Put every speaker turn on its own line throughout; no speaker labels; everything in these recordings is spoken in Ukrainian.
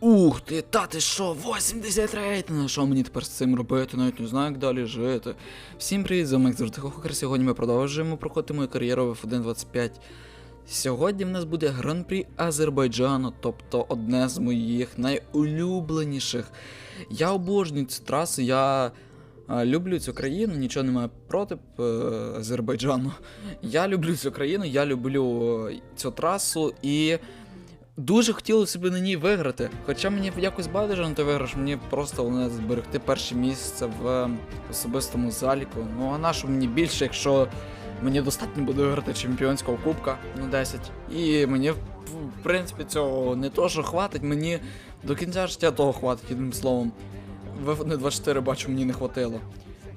Ух ти, та ти що, 80 рейтинг, що мені тепер з цим робити, навіть не знаю, як далі жити. Всім привіт, з вами завжди Хохер. Сьогодні ми продовжуємо проходити мою кар'єру в F1.25. Сьогодні в нас буде гран-прі Азербайджану, тобто одне з моїх найулюбленіших. Я обожнюю цю трасу, я люблю цю країну, нічого не маю проти е, Азербайджану. Я люблю цю країну, я люблю е, цю трасу і. Дуже хотілося б на ній виграти. Хоча мені якось байдуже на той виграш, мені просто головне зберегти перше місце в е, особистому заліку. Ну а на що мені більше, якщо мені достатньо буде виграти чемпіонського кубка на 10. І мені, в принципі, цього не то, що хватить, мені до кінця життя того хватить, одним словом. В не 24 бачу, мені не хватило.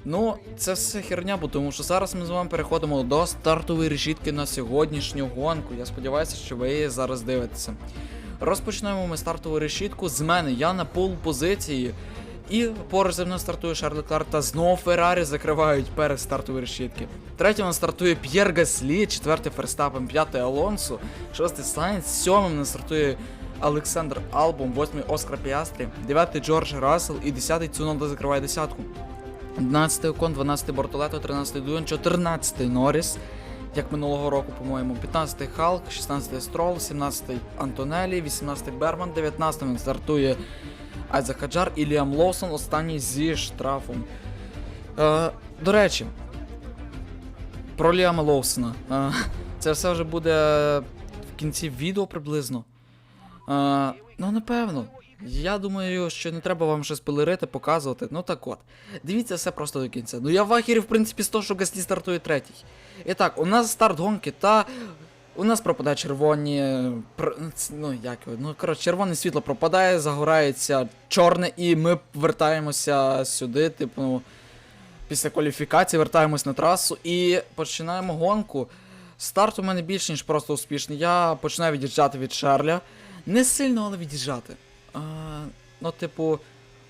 Ну, це все херня, бо тому що зараз ми з вами переходимо до стартової решітки на сьогоднішню гонку. Я сподіваюся, що ви її зараз дивитеся. Розпочнемо ми стартову решітку з мене. Я на пол позиції. І поруч зі мною стартує Шарль Леклер та знову Феррарі закривають перед стартової решітки. Третім нас стартує П'єр Гаслі, четвертий Ферстапен, п'ятий Алонсо, шостий Сайнц, сьомим нас стартує Олександр Албом, восьмий Оскар Піастрі, дев'ятий Джордж Рассел і десятий Цунода закриває десятку. 11 Окон, 12 Бортолето, 13 Дуен, 14 Норріс, як минулого року, по-моєму, 15 Халк, 16 Строл, 17 Антонелі, 18 Берман, 19 він стартує Айзек Хаджар і Ліам Лоусон, останній зі штрафом. Е, до речі, про Ліама Лоусона. Е, це все вже буде в кінці відео приблизно. Е, ну, напевно. Я думаю, що не треба вам щось пилирити, показувати. Ну так от. Дивіться все просто до кінця. Ну я в ахері, в принципі, з того, що Гаслі стартує третій. І так, у нас старт гонки, та. У нас пропадає червоні. Ну, як? Ну, коротше, червоне світло пропадає, загорається чорне, і ми вертаємося сюди, типу, після кваліфікації вертаємось на трасу і починаємо гонку. Старт у мене більш ніж просто успішний. Я починаю від'їжджати від Шарля. Не сильно, але від'їжджати. А, ну, типу,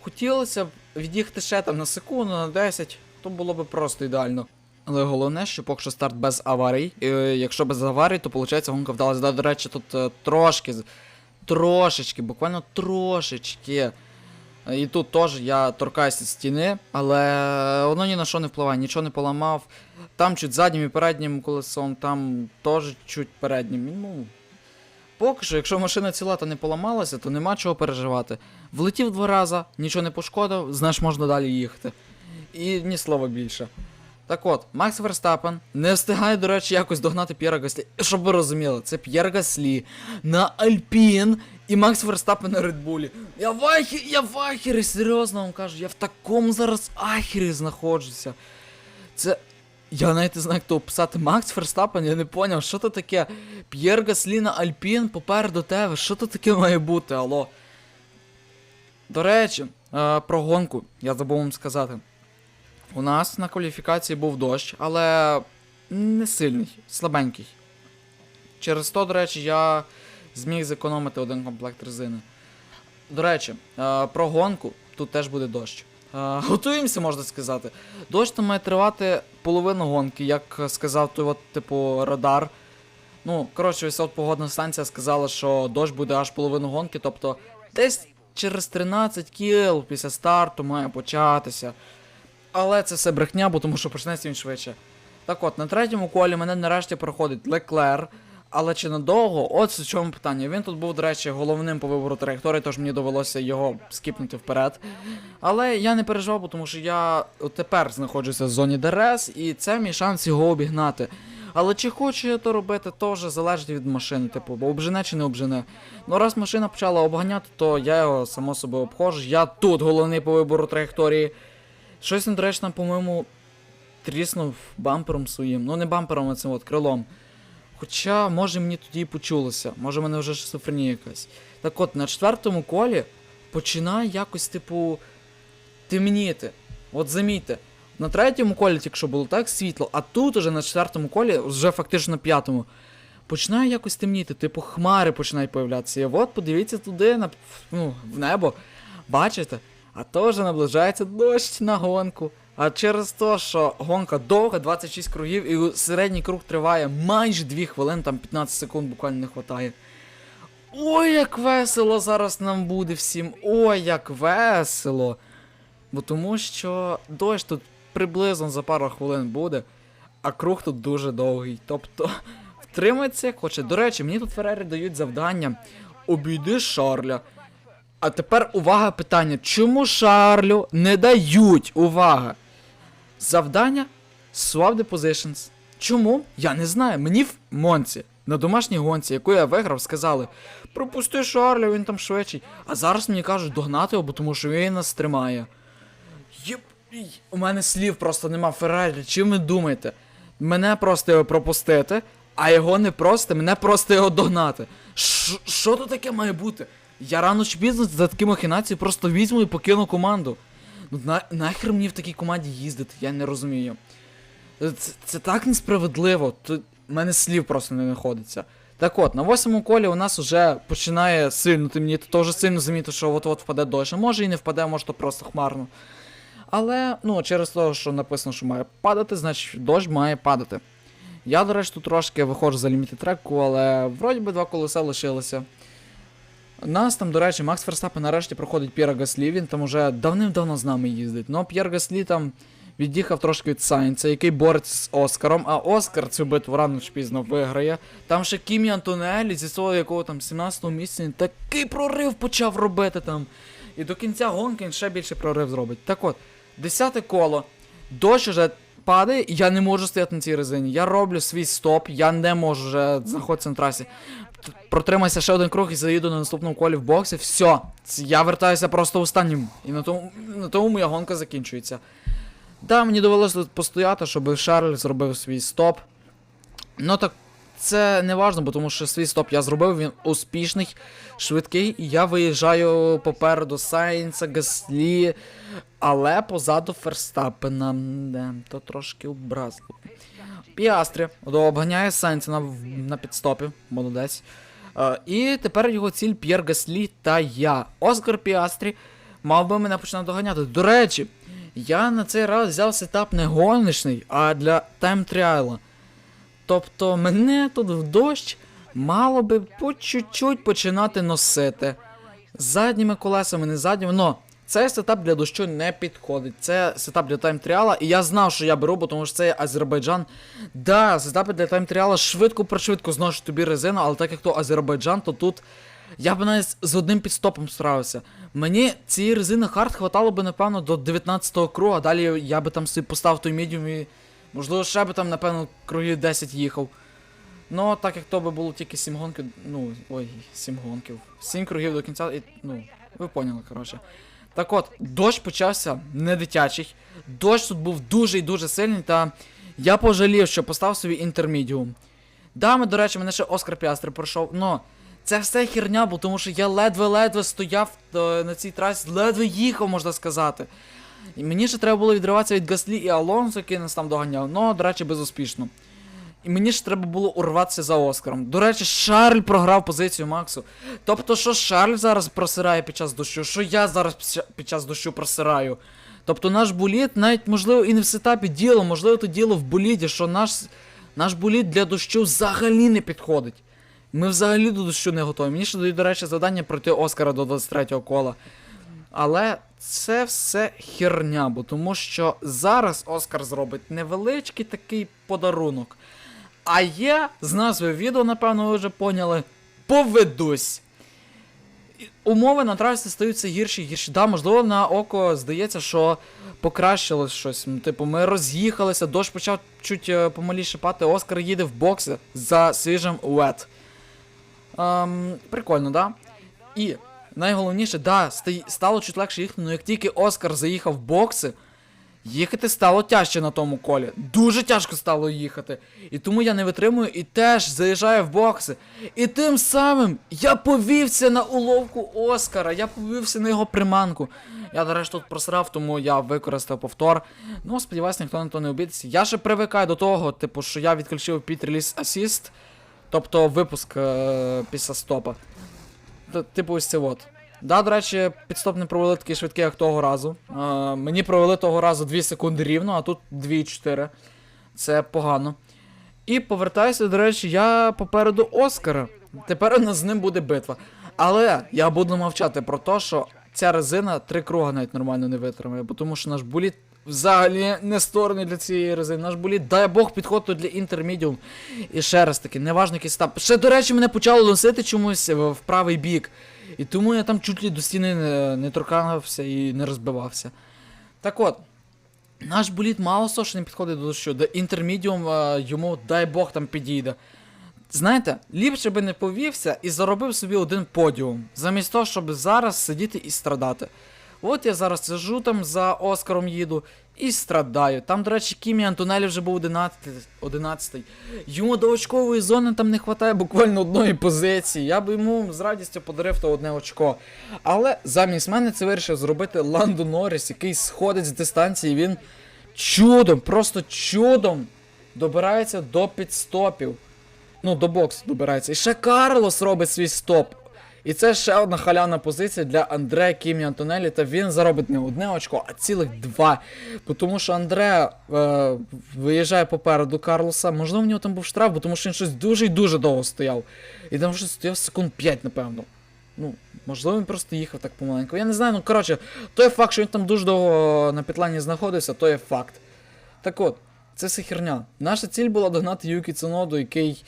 хотілося б від'їхати ще там на секунду, на 10, то було б просто ідеально. Але головне, що поки що старт без аварій. І, якщо без аварій, то виходить гонка вдалася. Да, До речі, тут е, трошки, трошечки, буквально трошечки. Е, І тут теж я торкаюся стіни, але воно ні на що не впливає, нічого не поламав. Там чуть заднім і переднім колесом, там теж чуть переднім. Ну, Поки що, якщо машина ціла та не поламалася, то нема чого переживати. Влетів два рази, нічого не пошкодив, знаєш, можна далі їхати. І ні слова більше. Так от, Макс Верстапен не встигає, до речі, якось догнати П'єра Гаслі. Щоб ви розуміли, це П'єр Гаслі на Альпін і Макс Верстапен на Редбулі. Я в ахері, я в ахері, серйозно вам кажу, я в такому зараз ахері знаходжуся. Це. Я навіть не знаю, як то описати. Макс Ферстапен, я не поняв, що то таке. П'єр Гаслі Альпін попереду тебе. Що то таке має бути, алло? До речі, е, про гонку я забув вам сказати. У нас на кваліфікації був дощ, але не сильний, слабенький. Через то, до речі, я зміг зекономити один комплект резини. До речі, е, про гонку тут теж буде дощ. Готуємося, можна сказати. Дощ там має тривати половину гонки, як сказав той от, типу, радар. Ну, коротше, ось от погодна станція сказала, що дощ буде аж половину гонки, тобто десь через 13 кіл після старту має початися. Але це все брехня, бо тому що почнеться він швидше. Так от, на третьому колі мене нарешті проходить Леклер. Але чи надовго? От в чому питання. Він тут був, до речі, головним по вибору траєкторії, тож мені довелося його скіпнути вперед. Але я не переживав, тому що я тепер знаходжуся в зоні ДРС, і це мій шанс його обігнати. Але чи хочу я то робити, то вже залежить від машини, типу, бо обжене чи не обжене. Ну раз машина почала обганяти, то я його само собою обходжу. Я тут головний по вибору траєкторії. Щось недоречно, по-моєму, тріснув бампером своїм. Ну не бампером, а цим от крилом. Хоча, може мені тоді і почулося, може в мене вже шизофренія якась. Так от, на четвертому колі починає якось, типу, темніти. От замітьте, на третьому колі тільки що було так світло, а тут уже на четвертому колі, вже фактично на п'ятому, починає якось темніти, типу хмари починають появлятися. І от подивіться туди, на, ну, в небо. Бачите? А то вже наближається дощ на гонку. А через те, що гонка довга, 26 кругів, і середній круг триває майже 2 хвилини, там 15 секунд буквально не вистачає. Ой, як весело зараз нам буде всім. Ой, як весело. Бо тому що дощ тут приблизно за пару хвилин буде, а круг тут дуже довгий. Тобто, втримається як хоче. До речі, мені тут Феррері дають завдання. Обійди Шарля. А тепер увага питання. Чому Шарлю не дають увага? Завдання Swap the Positions. Чому? Я не знаю. Мені в Монці, на домашній гонці, яку я виграв, сказали: пропусти Шарля, він там швидший. А зараз мені кажуть догнати його, тому що він нас тримає. Єп... У мене слів просто нема Феррарі. Чим ви думаєте? Мене просто його пропустити, а його не просто, мене просто його догнати. Що тут таке має бути? Я рано чи пізно за такі махінації просто візьму і покину команду. Ну на, нахер мені в такій команді їздити, я не розумію. Це, це так несправедливо. Тут в мене слів просто не знаходиться. Так от, на восьмому колі у нас вже починає сильно темніти, то вже сильно заміти, що от-от впаде дощ. А може і не впаде, може то просто хмарно. Але, ну, через те, що написано, що має падати, значить дощ має падати. Я, до речі, тут трошки виходжу за ліміти треку, але вроді би два колеса лишилися. Нас там, до речі, Макс Ферстапен нарешті проходить П'єра Гаслі, він там уже давним-давно з нами їздить. Ну, П'єр Гаслі там від'їхав трошки від Сайнца, який бореться з Оскаром, а Оскар цю битву рано чи пізно виграє. Там ще Кімі Антонелі зі свого якого там 17-го місця такий прорив почав робити там. І до кінця гонки він ще більше прорив зробить. Так от, десяте коло. Дощ уже падає, і я не можу стояти на цій резині. Я роблю свій стоп, я не можу вже знаходитися на трасі. Протримайся ще один круг і заїду на наступному колі в боксі. Все, я вертаюся просто останнім. І на тому, на тому моя гонка закінчується. Да, мені довелося тут постояти, щоб Шарль зробив свій стоп. Ну так це не важно, тому що свій стоп я зробив, він успішний, швидкий, і я виїжджаю попереду Сайнса, Гаслі, але позаду Ферстапена. Да, то трошки образливо. Піастрі обганяє Сайнса на, на підстопі, молодець. Е, і тепер його ціль П'єр Гаслі та я. Оскар Піастрі мав би мене починати доганяти. До речі, я на цей раз взяв сетап не гоночний, а для тайм-тріала. Тобто мене тут в дощ мало би по чуть-чуть починати носити. Задніми колесами, не задніми. Но цей сетап для дощу не підходить. Це сетап для тайм-тріала, і я знав, що я беру, бо тому що це Азербайджан. Да, сетапи для тайм-тріала швидко пришвидко зношують тобі резину, але так як то Азербайджан, то тут я б навіть з одним підстопом справився. Мені цієї резини хард хватало би, напевно, до 19-го круга, далі я би там собі поставив той медіум і. Можливо, ще би там, напевно, кругів 10 їхав. Ну, так як то би було тільки 7 гонків. Ну, ой, 7 гонків. 7 кругів до кінця. І, ну, ви поняли, коротше. Так от, дощ почався не дитячий. Дощ тут був дуже і дуже сильний, та я пожалів, що поставив собі інтермідіум. Да, ми, до речі, мене ще Оскар Піастри пройшов, но це все херня, бо тому що я ледве-ледве стояв е, на цій трасі, ледве їхав, можна сказати. І мені ще треба було відриватися від Гаслі і Алонсо, який нас там доганяв, ну, до речі, безуспішно. І мені ж треба було урватися за Оскаром. До речі, Шарль програв позицію Максу. Тобто, що Шарль зараз просирає під час дощу, що я зараз під- час дощу просираю. Тобто наш болід, навіть можливо і не в сетапі діло, можливо, то діло в боліді, що наш, наш болід для дощу взагалі не підходить. Ми взагалі до дощу не готові. Мені ще дають, до речі, завдання пройти Оскара до 23-го кола. Але це все херня, бо тому що зараз Оскар зробить невеличкий такий подарунок. А я з назви відео, напевно, ви вже поняли, поведусь. Умови на трасі стаються гірші і гірші. Да, можливо, на око здається, що покращилось щось. Типу, ми роз'їхалися, дощ почав чуть е, помаліше пати, Оскар їде в бокси за свіжим вет. Ем, прикольно, да? І найголовніше, да, стало чуть легше їхати, але як тільки Оскар заїхав в бокси, їхати стало тяжче на тому колі. Дуже тяжко стало їхати. І тому я не витримую і теж заїжджаю в бокси. І тим самим я повівся на уловку Оскара, я повівся на його приманку. Я, до речі, тут просрав, тому я використав повтор. Ну, сподіваюсь, ніхто на то не обідеться. Я ще привикаю до того, типу, що я відключив під реліз асіст, тобто випуск е- після стопа. Типу ось це от. Да, до речі, підстоп не провели такий швидкий, як того разу. Е, мені провели того разу 2 секунди рівно, а тут 2,4. Це погано. І повертаюся, до речі, я попереду Оскара. Тепер у нас з ним буде битва. Але я буду мовчати про те, що ця резина три круга навіть нормально не витримає, бо тому що наш боліт взагалі не створений для цієї резини. Наш боліт, дай Бог, підходить для інтермідіум. І ще раз таки, неважно який став. Ще, до речі, мене почало носити чомусь в, правий бік. І тому я там чуть ли до стіни не, не торкався і не розбивався. Так от, наш боліт мало того, що не підходить до дощу, до інтермідіум йому, дай Бог, там підійде. Знаєте, ліпше би не повівся і заробив собі один подіум, замість того, щоб зараз сидіти і страдати. От я зараз сижу там за Оскаром їду і страдаю. Там, до речі, Кімі Антонелі вже був 11, 11. Йому до очкової зони там не вистачає буквально одної позиції. Я б йому з радістю подарив то одне очко. Але замість мене це вирішив зробити Ландо Норріс, який сходить з дистанції. Він чудом, просто чудом добирається до підстопів. Ну, до боксу добирається. І ще Карлос робить свій стоп. І це ще одна халявна позиція для Андре Кімі Антонелі. Та він заробить не одне очко, а цілих два. Тому що Андре е, виїжджає попереду Карлоса. Можливо, в нього там був штраф, бо тому що він щось дуже і дуже довго стояв. І там щось стояв секунд 5, напевно. Ну, можливо, він просто їхав так помаленьку. Я не знаю, ну коротше, той факт, що він там дуже довго на петлані знаходився, то є факт. Так от, це все херня. Наша ціль була догнати Юкі Цуноду, який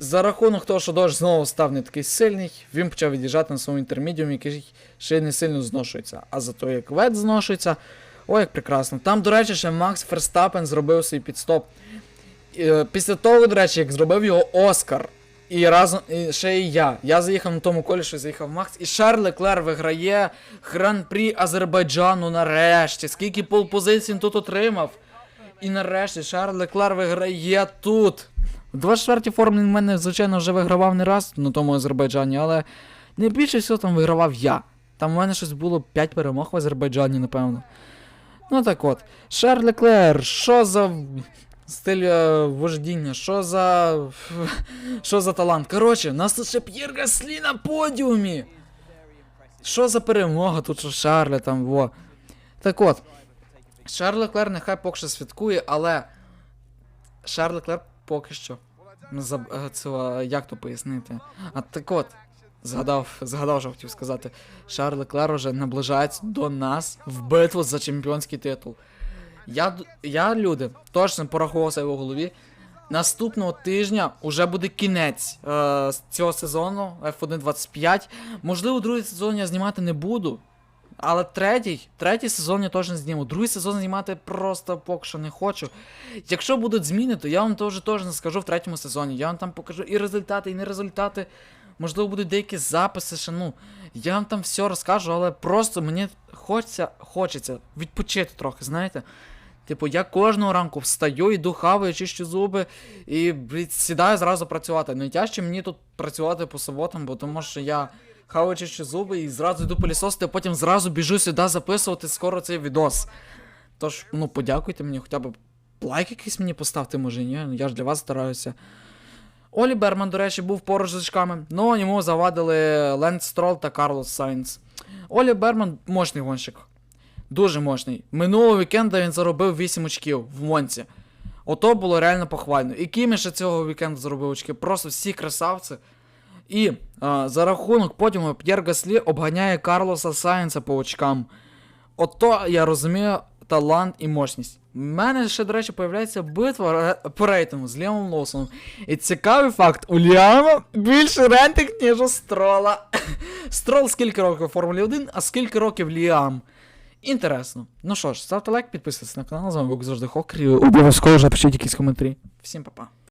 за рахунок того, що дощ знову став не такий сильний, він почав від'їжджати на своєму інтермідіумі, який ще не сильно зношується. А зато як вет зношується, о, як прекрасно. Там, до речі, ще Макс Ферстапен зробив свій підстоп. Е, Після того, до речі, як зробив його Оскар. І разом і ще і я. Я заїхав на тому колі, що заїхав Макс. І Шарль Леклер виграє Гран-прі Азербайджану нарешті. Скільки полпозицій він тут отримав. І нарешті Шарль Леклер виграє тут. У 24-й формі в мене, звичайно, вже вигравав не раз на тому Азербайджані, але не більше всього там вигравав я. Там у мене щось було 5 перемог в Азербайджані, напевно. Ну так от. Шарль Леклер, що за стиль е, вождіння, що за. Що за талант? Коротше, у нас тут ще П'єр Гаслі на подіумі. Що за перемога тут у Шарля там, во. Так от. Шарль Леклер нехай поки що святкує, але. Шарль Леклер поки що. Ну, е, Це, е, як то пояснити? А так от. Згадав, згадав, що хотів сказати. Шарль Леклер уже наближається до нас в битву за чемпіонський титул. Я, я люди, точно порахував себе в голові. Наступного тижня уже буде кінець е, цього сезону F1 25. Можливо, другий сезон я знімати не буду. Але третій, третій сезон я точно зніму. Другий сезон знімати просто поки що не хочу. Якщо будуть зміни, то я вам теж точно скажу в третьому сезоні. Я вам там покажу і результати, і не результати. Можливо, будуть деякі записи, ще ну. Я вам там все розкажу, але просто мені хочеться, хочеться відпочити трохи, знаєте. Типу, я кожного ранку встаю, йду хаваю, чищу зуби і сідаю зразу працювати. Найтяжче мені тут працювати по суботам, бо тому що я хаваю чищу зуби і зразу йду пилісосити, а потім зразу біжу сюди записувати скоро цей відос. Тож, ну, подякуйте мені, хоча б лайк якийсь мені поставте, може, ні? Ну, Я ж для вас стараюся. Олі Берман, до речі, був поруч з очками, але йому завадили Ленд Строл та Карлос Сайнс. Олі Берман мощний гонщик. Дуже мощний. Минулого вікенда він заробив 8 очків в Монці. Ото було реально похвально. І Кімі ще цього вікенду заробив очки. Просто всі красавці. І а, за рахунок потім П'єр Гаслі обганяє Карлоса Сайнса по очкам. Ото я розумію талант і мощність. У мене ще, до речі, появляється битва по рейтингу з Ліамом Лоусоном. І цікавий факт: у Ліама більше рейтинг, ніж у Строла. Строл скільки років у Формулі 1, а скільки років Ліам. Інтересно. Ну що ж, ставте лайк, підписуйтесь на канал, з вами був завжди Хокер, і обов'язково вже пишіть якісь коментарі. Всім па-па.